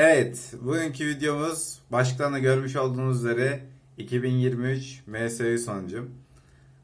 Evet, bugünkü videomuz başlıktan da görmüş olduğunuz üzere 2023 MSÜ sonucum.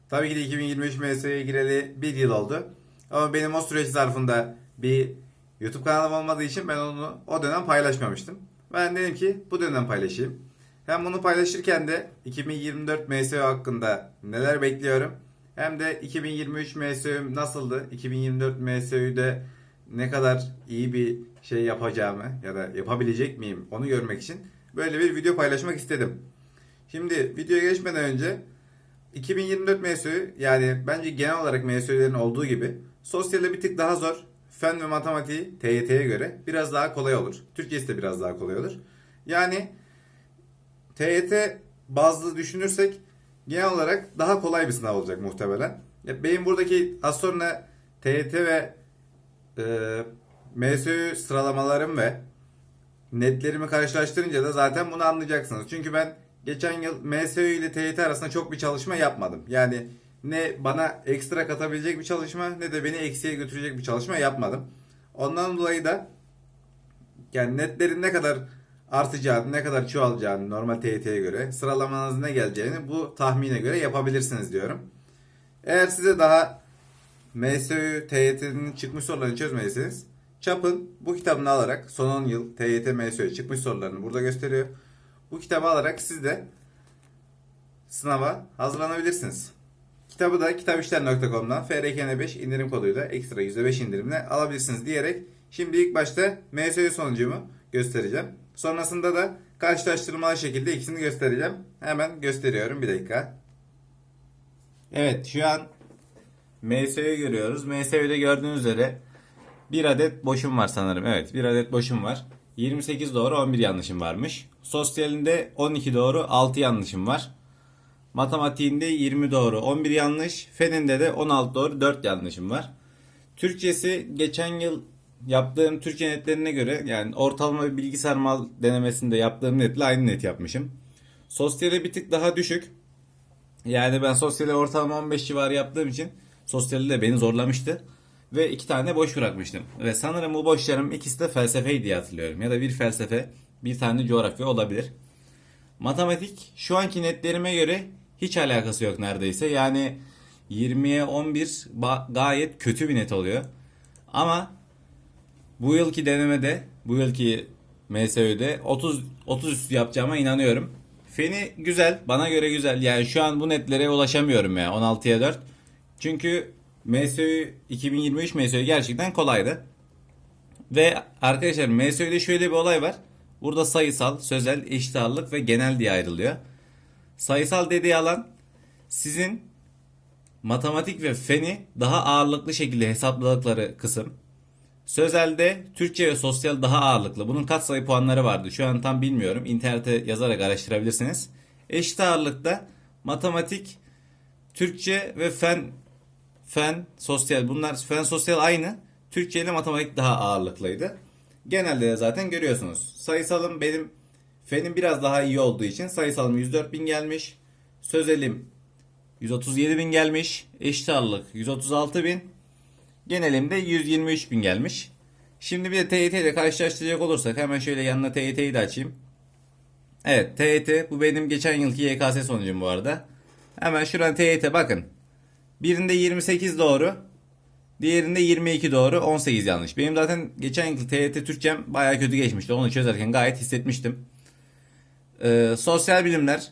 Tabii ki de 2023 MSÜ'ye gireli bir yıl oldu. Ama benim o süreç zarfında bir YouTube kanalım olmadığı için ben onu o dönem paylaşmamıştım. Ben dedim ki bu dönem paylaşayım. Hem bunu paylaşırken de 2024 MSÜ hakkında neler bekliyorum. Hem de 2023 MSÜ'm nasıldı? 2024 MSÜ'de ne kadar iyi bir şey yapacağımı ya da yapabilecek miyim onu görmek için böyle bir video paylaşmak istedim. Şimdi videoya geçmeden önce 2024 MSÜ yani bence genel olarak MSÜ'lerin olduğu gibi sosyalde bir tık daha zor. Fen ve matematiği TYT'ye göre biraz daha kolay olur. Türkçesi de biraz daha kolay olur. Yani TYT bazlı düşünürsek genel olarak daha kolay bir sınav olacak muhtemelen. Ya benim buradaki az sonra TYT ve e, MSÜ sıralamalarım ve netlerimi karşılaştırınca da zaten bunu anlayacaksınız. Çünkü ben geçen yıl MSÜ ile TYT arasında çok bir çalışma yapmadım. Yani ne bana ekstra katabilecek bir çalışma ne de beni eksiye götürecek bir çalışma yapmadım. Ondan dolayı da yani netlerin ne kadar artacağını, ne kadar çoğalacağını normal TYT'ye göre, sıralamanızın ne geleceğini bu tahmine göre yapabilirsiniz diyorum. Eğer size daha MSÜ, TYT'nin çıkmış sorularını çözmediyseniz Çap'ın bu kitabını alarak son 10 yıl TYT, MSÜ çıkmış sorularını burada gösteriyor. Bu kitabı alarak siz de sınava hazırlanabilirsiniz. Kitabı da kitapişler.com'dan FRKN5 indirim koduyla ekstra %5 indirimle alabilirsiniz diyerek şimdi ilk başta MSÜ sonucumu göstereceğim. Sonrasında da karşılaştırmalı şekilde ikisini göstereceğim. Hemen gösteriyorum bir dakika. Evet şu an MSÜ'yü görüyoruz. MSÜ'de gördüğünüz üzere bir adet boşum var sanırım. Evet bir adet boşum var. 28 doğru 11 yanlışım varmış. Sosyalinde 12 doğru 6 yanlışım var. Matematiğinde 20 doğru 11 yanlış. Feninde de 16 doğru 4 yanlışım var. Türkçesi geçen yıl yaptığım Türkçe netlerine göre yani ortalama bir bilgisayar mal denemesinde yaptığım netle aynı net yapmışım. Sosyale bir tık daha düşük. Yani ben sosyale ortalama 15 civarı yaptığım için sosyali de beni zorlamıştı. Ve iki tane boş bırakmıştım. Ve sanırım bu boşlarım ikisi de felsefeydi diye hatırlıyorum. Ya da bir felsefe, bir tane coğrafya olabilir. Matematik şu anki netlerime göre hiç alakası yok neredeyse. Yani 20'ye 11 ba- gayet kötü bir net oluyor. Ama bu yılki denemede, bu yılki MSÜ'de 30 30 üstü yapacağıma inanıyorum. Feni güzel, bana göre güzel. Yani şu an bu netlere ulaşamıyorum ya 16'ya 4. Çünkü MSÜ 2023 MSÜ gerçekten kolaydı. Ve arkadaşlar MSÜ'de şöyle bir olay var. Burada sayısal, sözel, eşit ağırlık ve genel diye ayrılıyor. Sayısal dediği alan sizin matematik ve feni daha ağırlıklı şekilde hesapladıkları kısım. Sözelde Türkçe ve sosyal daha ağırlıklı. Bunun katsayı puanları vardı. Şu an tam bilmiyorum. İnternete yazarak araştırabilirsiniz. Eşit ağırlıkta matematik, Türkçe ve fen fen, sosyal bunlar fen sosyal aynı. Türkçe matematik daha ağırlıklıydı. Genelde de zaten görüyorsunuz. Sayısalım benim fenim biraz daha iyi olduğu için sayısalım 104 bin gelmiş. Sözelim 137 bin gelmiş. Eşit ağırlık 136 bin. Genelimde 123 bin gelmiş. Şimdi bir de TYT ile karşılaştıracak olursak hemen şöyle yanına TYT'yi de açayım. Evet TYT bu benim geçen yılki YKS sonucum bu arada. Hemen şuradan TYT bakın. Birinde 28 doğru. Diğerinde 22 doğru 18 yanlış. Benim zaten geçen yıl TYT Türkçem baya kötü geçmişti. Onu çözerken gayet hissetmiştim. Ee, sosyal bilimler.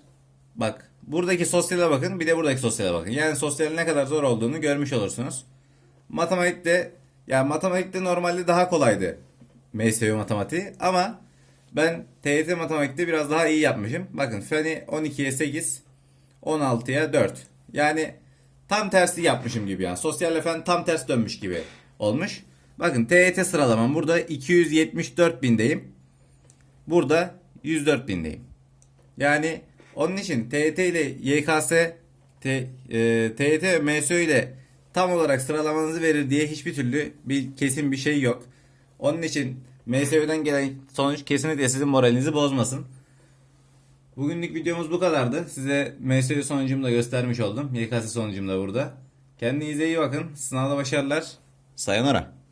Bak buradaki sosyale bakın bir de buradaki sosyale bakın. Yani sosyalin ne kadar zor olduğunu görmüş olursunuz. Matematikte yani matematikte normalde daha kolaydı. MSU matematiği ama ben TYT matematikte biraz daha iyi yapmışım. Bakın feni 12'ye 8, 16'ya 4. Yani tam tersi yapmışım gibi yani. Sosyal fen tam ters dönmüş gibi olmuş. Bakın TYT sıralamam burada 274 bindeyim. Burada 104 bindeyim. Yani onun için TYT ile YKS, T, e, ve MSÖ ile tam olarak sıralamanızı verir diye hiçbir türlü bir kesin bir şey yok. Onun için MSÖ'den gelen sonuç kesinlikle sizin moralinizi bozmasın. Bugünlük videomuz bu kadardı. Size MSÜ sonucumu da göstermiş oldum. YKS sonucum da burada. Kendinize iyi bakın. Sınavda başarılar. Sayonara.